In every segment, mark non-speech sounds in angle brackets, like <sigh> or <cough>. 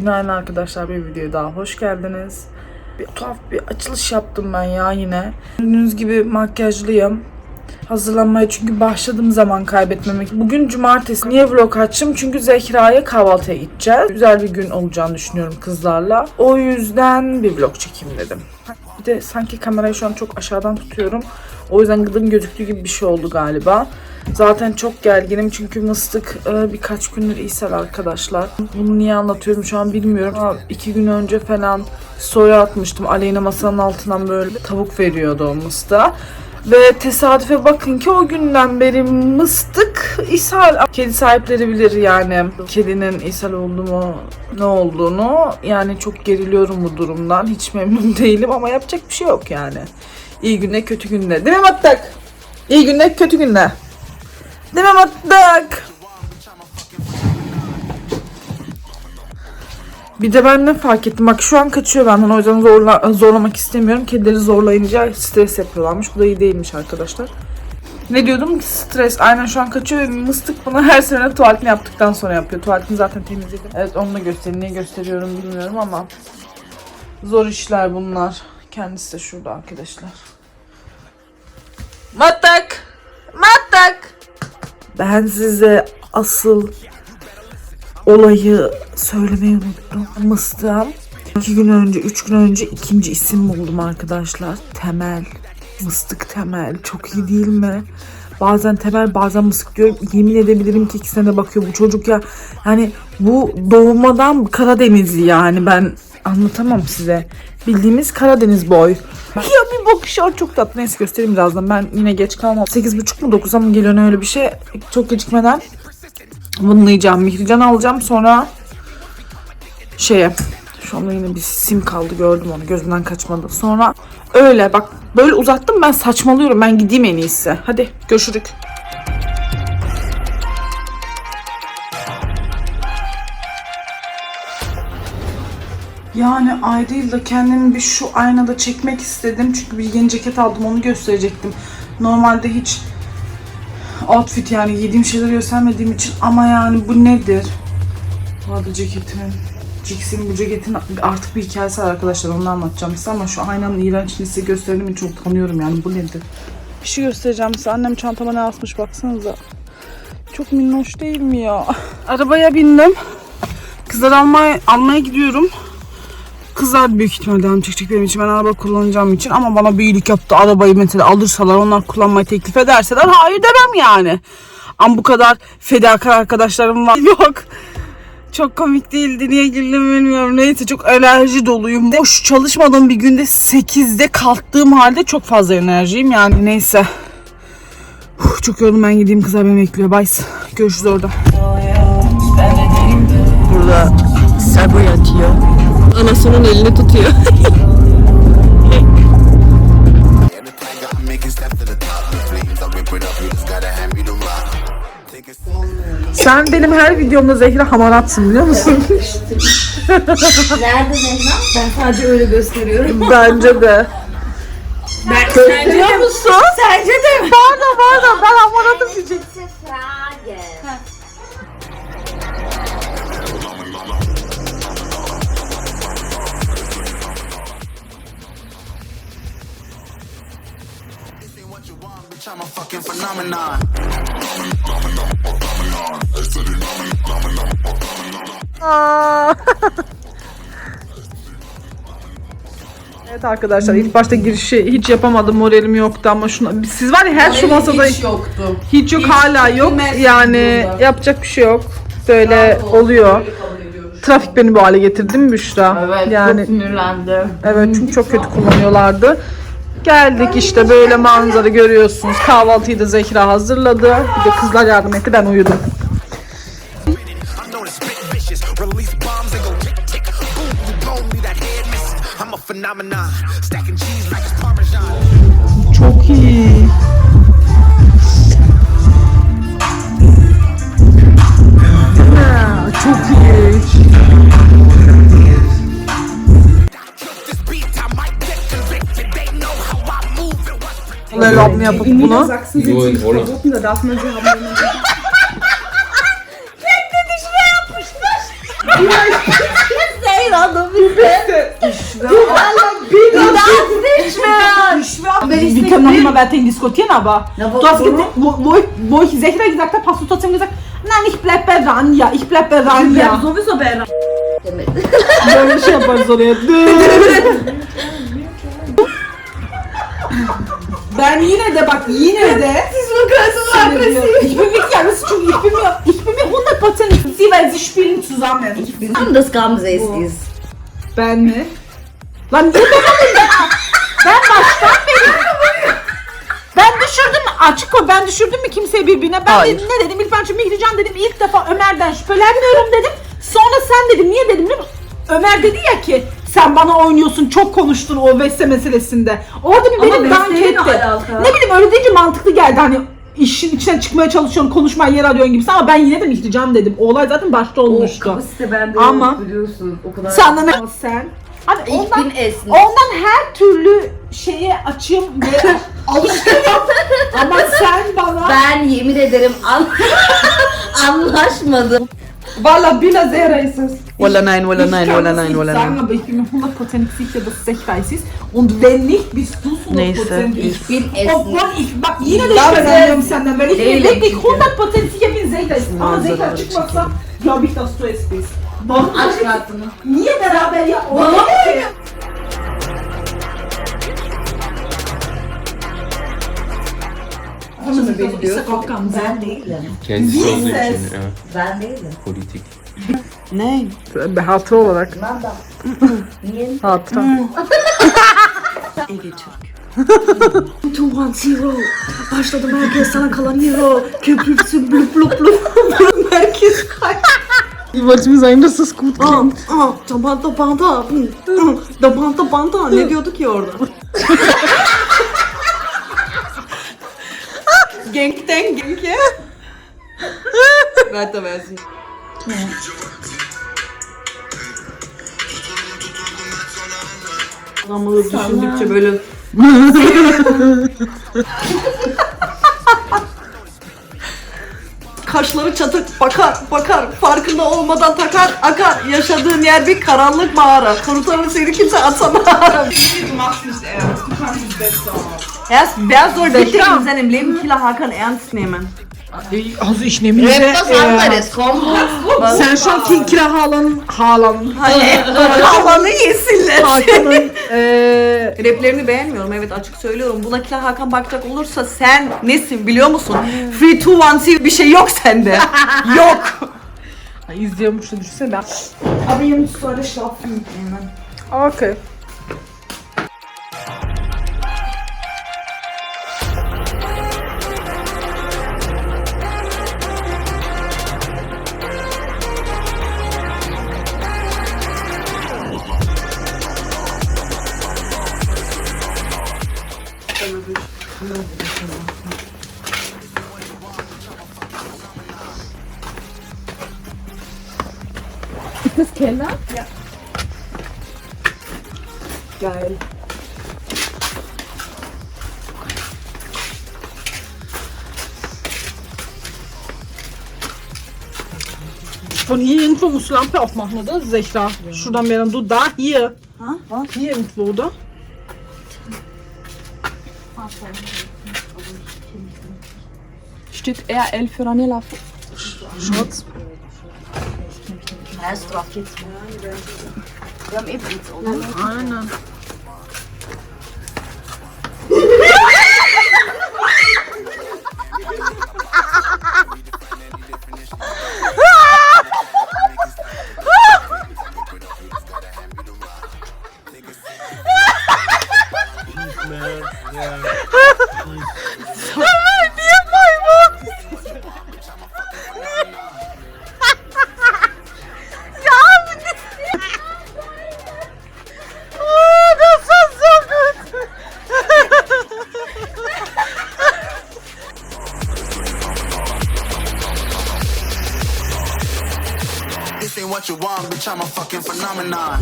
Günaydın arkadaşlar bir videoya daha hoş geldiniz. Bir tuhaf bir açılış yaptım ben ya yine. Gördüğünüz gibi makyajlıyım. Hazırlanmaya çünkü başladığım zaman kaybetmemek. Bugün cumartesi. Niye vlog açtım? Çünkü Zehra'ya kahvaltıya gideceğiz. Güzel bir gün olacağını düşünüyorum kızlarla. O yüzden bir vlog çekeyim dedim. Bir de sanki kamerayı şu an çok aşağıdan tutuyorum. O yüzden gıdım gözüktüğü gibi bir şey oldu galiba. Zaten çok gerginim çünkü mıstık e, birkaç gündür ishal arkadaşlar. Bunu niye anlatıyorum şu an bilmiyorum. Ama iki gün önce falan story atmıştım. Aleyna masanın altından böyle tavuk veriyordu o mıstığa. Ve tesadüfe bakın ki o günden beri mıstık ishal. Kedi sahipleri bilir yani kedinin ishal oldu mu ne olduğunu. Yani çok geriliyorum bu durumdan. Hiç memnun <laughs> değilim ama yapacak bir şey yok yani. İyi günde kötü günde. Değil mi Mattak? İyi günde kötü günde. Değil mi Mattak? Bir de ben ne fark ettim. Bak şu an kaçıyor benden. O yüzden zorla, zorlamak istemiyorum. Kedileri zorlayınca stres yapıyorlarmış. Bu da iyi değilmiş arkadaşlar. Ne diyordum? Stres. Aynen şu an kaçıyor mıstık bunu her sene tuvaletini yaptıktan sonra yapıyor. Tuvaletini zaten temizledim. Evet onu da göstereyim. Niye gösteriyorum bilmiyorum ama zor işler bunlar. Kendisi de şurada arkadaşlar. Mattak! Mattak! Ben size asıl olayı söylemeyi unuttum. Mıstığım. İki gün önce, üç gün önce ikinci isim buldum arkadaşlar. Temel. Mıstık Temel. Çok iyi değil mi? Bazen Temel bazen Mıstık diyorum. Yemin edebilirim ki ikisine de bakıyor bu çocuk ya. Yani bu doğmadan Karadenizli yani ben anlatamam size. Bildiğimiz Karadeniz boy. Ya bakışı çok tatlı. Neyse göstereyim birazdan. Ben yine geç kalmam. 8.30 mu 9'a mı geliyor öyle bir şey. Çok gecikmeden bunlayacağım. Mihrican alacağım sonra şeye şu anda yine bir sim kaldı gördüm onu gözümden kaçmadı. Sonra öyle bak böyle uzattım ben saçmalıyorum ben gideyim en iyisi. Hadi görüşürük. Yani ayrıyla kendimi bir şu aynada çekmek istedim. Çünkü bir yeni ceket aldım onu gösterecektim. Normalde hiç outfit yani giydiğim şeyleri göstermediğim için ama yani bu nedir? Bu arada ceketimin Cix'in bu ceketin artık bir hikayesi var arkadaşlar onu anlatacağım size ama şu aynanın iğrençliğini size gösterdiğim için çok tanıyorum yani bu nedir? Bir şey göstereceğim size annem çantama ne asmış baksanıza. Çok minnoş değil mi ya? Arabaya bindim. Kızlar almaya, almaya gidiyorum. Kızlar büyük ihtimalle devam çekecek benim için. Ben araba kullanacağım için. Ama bana bir iyilik yaptı. Arabayı mesela alırsalar onlar kullanmayı teklif ederseler hayır demem yani. Ama bu kadar fedakar arkadaşlarım var. <laughs> Yok. Çok komik değildi. Niye güldüm bilmiyorum. Neyse çok enerji doluyum. Boş çalışmadığım bir günde 8'de kalktığım halde çok fazla enerjiyim. Yani neyse. Uf, çok yoruldum ben gideyim kızlar beni bekliyor. Bye. Görüşürüz orada. Burada Sabu yatıyor. Anasının elini tutuyor. <laughs> Sen benim her videomda Zehra hamaratsın biliyor musun? Nerede Zehra? Ben sadece öyle gösteriyorum. Bence de. Ben, Görüyor musun? Sence de mi? Pardon pardon ben hamaratım diyecek. <laughs> Evet arkadaşlar ilk başta girişi hiç yapamadım moralim yoktu ama şuna siz var ya her şu masada hiç, yoktu. yok hala yok bilmezsin yani burada. yapacak bir şey yok böyle oluyor. Trafik beni bu hale getirdi değil mi Büşra? Evet, yani çok sinirlendim. Evet çünkü çok kötü kullanıyorlardı. Geldik işte böyle manzara görüyorsunuz. Kahvaltıyı da Zehra hazırladı. Bir de kızlar yardım etti ben uyudum. I'm known Oder erlauben mir einfach In Bruno. Niedersachsen sind Nur sie in Holland. verboten, da darf man sie haben, wenn man sie Ich Ich, wir können noch immer weiterhin diskutieren, aber Na, wo- du hast wo- gesagt, wo, wo, ich, wo ich Sechra gesagt habe, hast du trotzdem gesagt, nein, ich bleib bei Ranja, ich bleib bei Ranja. sowieso bei Ja, ich hab also nicht. <laughs> ben yine de bak yine de ich bin wirklich alles schon ich bin mir ich bin mir 100% sie weil sie spielen zusammen. Ich bin Anders Gamze ist dies. ben mi? Lan demedim ben? Baştan beri ben düşürdüm açık o ben düşürdüm mü kimseyi birbirine ben Hayır. dedim ne dedim ilk önce Mihrican dedim ilk defa Ömer'den şüphelenmiyorum dedim sonra sen dedim niye dedim değil mi? Ömer dedi ya ki sen bana oynuyorsun çok konuştun o Veste meselesinde. Orada bir benim dank Veste'yle ne etti. alaka? Ne bileyim öyle deyince mantıklı geldi hani işin içine çıkmaya çalışıyorsun konuşmaya yer arıyorsun gibisi ama ben yine de Mihrican dedim. O olay zaten başta olmuştu. Kapasite bende Ama- yok biliyorsun. O kadar. Senden ne? Sen. Hadi Ich ondan, Essen. ondan her türlü şeye açığım ve <laughs> alıştım. Ama sen bana Ben yemin ederim an <laughs> anlaşmadım. Valla bila sehr racist. Walla nein, walla Ich nein, kann walla das nein, nicht walla sagen, nein. aber ich bin mir hundertprozentig sicher, dass es echt racist ist. Und wenn nicht, bist du es Neyse, hundertprozentig. Ich bin Essen. Obwohl ich bak yine de Ya şüpheleniyorum senden. Weil ich bin Değilim wirklich çünkü. hundertprozentig sicher bin Zeyda ist. Ama Manzaraları Zeyda çıkmazsa glaube ich, dass du es bist. Warum? Aç kartını. Niye beraber ya? Bana Oğlum. ne? İşte kalkan Ben değilim. Kendisi olduğu için. Ses. Evet, Ben politik. Nein. Hatıra olarak. Hatıra. Ege Türk. <laughs> 210 Başladım herkes sana kalan hero. Köprüsü blup blup blup. <laughs> Merkez kay. Ich sagen, dass das gut Aa, aa, Dabanta banta. Dabanta banta. Ne diyordu ki orada? <laughs> Genkten genke. Weiter versin. Adamları düşündükçe böyle <laughs> Kaşları çatık bakar bakar farkında olmadan takar akar yaşadığın yer bir karanlık mağara kurtarır seni kimse atamaz. Erst, wer soll bitte in seinem Leben Killer Hakan ernst nehmen? Also ich nehme Etwas anderes. Komm. Sen şu an Tinkira Haaland'ın Haaland'ın Halanı yesinler. Hakan'ın eee Raplerini beğenmiyorum evet açık söylüyorum. Buna Killer Hakan bakacak olursa sen nesin biliyor musun? Free to one seal bir şey yok sende. <laughs> yok. izliyormuş da düşünsene ben. Aber ihr müsst schlafen mitnehmen. Okay. Teller? Ja. Geil. Von hier irgendwo musst du Lampe aufmachen, oder? Sehe ich da. Ja. Schon da mehr. Du da, hier. Was? Hier irgendwo, oder? Steht RL für Ranilla. Schatz. Mhm. Scheiß drauf, geht's mir. Wir haben eh Blitz oben. Nein, nein. Yeah. Bitch. I'm a fucking phenomenon.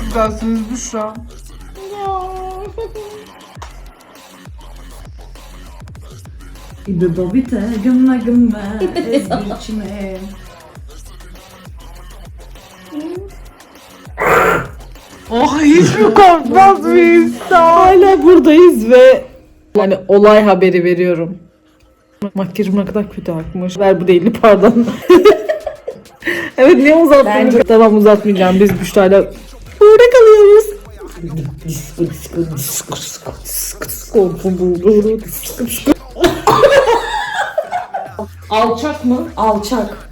Güzelsiniz Büşra. İbi bite gümme gümme <laughs> ezgi içime. Oh hiç mi korkmaz mıyız? Hala buradayız ve yani olay haberi veriyorum. Makyajım ne kadar kötü akmış. Ver bu değil pardon. <laughs> <laughs> evet niye uzattın? Tamam uzatmayacağım. Biz Büşra'yla burada kalıyoruz. Alçak mı? Alçak.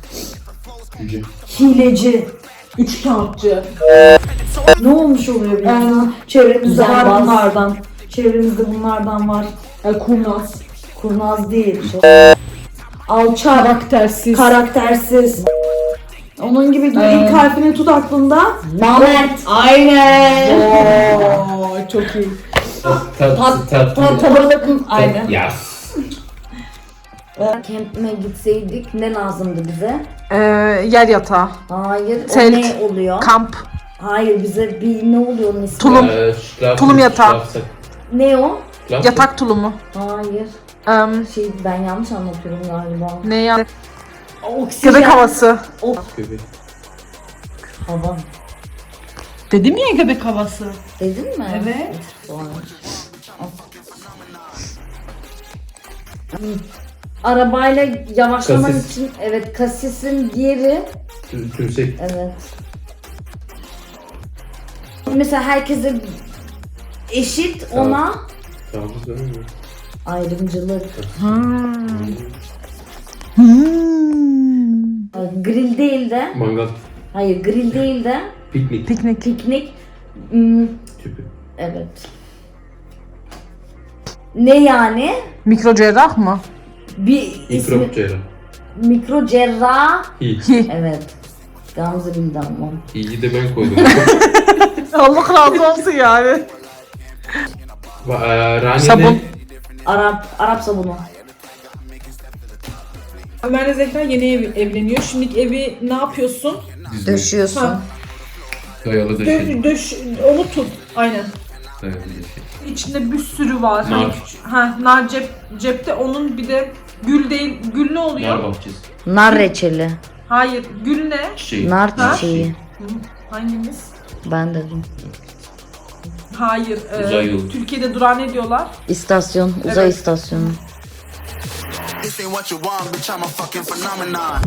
Hileci. Üçkağıtçı. Ne olmuş oluyor bizim? Ee, Çevremizde var bunlardan. Çevremizde bunlardan var. e, kurnaz. Kurnaz değil. Şey. Alçak. Karaktersiz. Karaktersiz. Onun gibi Ee, ilk harfini tut aklında. Namert. Aynen. Oo, çok iyi. Tat, Tat, tat, bakın. Aynen. Ya. Kempine gitseydik ne lazımdı bize? Ee, yer yatağı. Hayır. Telt. O ne oluyor? Kamp. Hayır bize bir ne oluyor onun ismi? Tulum. Ee, Tulum yatağı. schlafsack. Ne o? Schlafsack. Yatak tulumu. Hayır. Em, Şey ben yanlış anlatıyorum galiba. ne ya? Oksijen. Göbek havası. Göbek. Hava. Dedim ya göbek havası. Dedin mi? Evet. Hmm. Arabayla yavaşlaman Kasis. için evet kasisin diğeri Tü- Tümsek. evet. Mesela herkese eşit Tamam. ona Tamam, değil mi? ayrımcılık. Hmm. Grill değil de Mangal. hayır grill değil de Piknik. Piknik. piknik hmm, Tüpü. evet. Ne yani? Mikro cerrah mı? Bir ismi Mikrop cerrah. mikro cerrah. Hi. Hi. Evet. Gamze bildi ama. İyi de ben koydum. <laughs> Allah razı olsun yani. Va- eee, Rani Sabun. Arap Arap sabunu. Ömer'le Zehra yeni ev, evleniyor. Şimdiki evi ne yapıyorsun? Döşüyorsun. Ha. Dayalı da şey. Dö- döş, onu tut. Aynen. Dayalı da. İçinde bir sürü var. Nar. Hani küçük- ha, nar cep, cepte onun bir de gül değil. Gül ne oluyor? Nar bahçesi. Nar reçeli. Hayır. Gül ne? Çiçeği. Nar Ha? çiçeği. Hangimiz? Ben dedim. Hayır. e, Uzay yolu. Türkiye'de durağı ne diyorlar? İstasyon, uzay Evet. istasyonu. This ain't what you want, bitch. I'm a fucking phenomenon.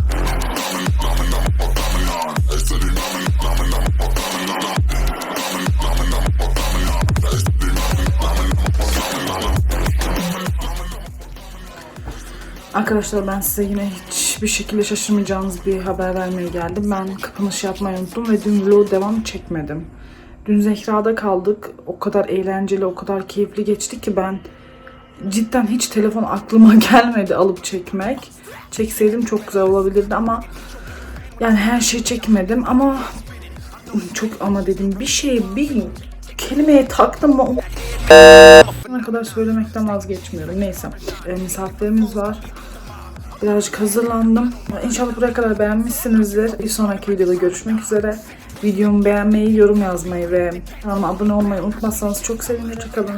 Arkadaşlar ben size yine hiçbir şekilde şaşırmayacağınız bir haber vermeye geldim. Ben kapanış yapmayı unuttum ve dün vlog devam çekmedim. Dün Zehra'da kaldık. O kadar eğlenceli, o kadar keyifli geçti ki ben cidden hiç telefon aklıma <laughs> gelmedi alıp çekmek. Çekseydim çok güzel olabilirdi ama yani her şeyi çekmedim ama çok ama dedim bir şey bir kelimeye taktım mı ne kadar söylemekten vazgeçmiyorum. Neyse. E, misafirlerimiz var. Birazcık hazırlandım. İnşallah buraya kadar beğenmişsinizdir. Bir sonraki videoda görüşmek üzere. Videomu beğenmeyi, yorum yazmayı ve kanalıma abone olmayı unutmazsanız çok sevinirim. Hoşçakalın.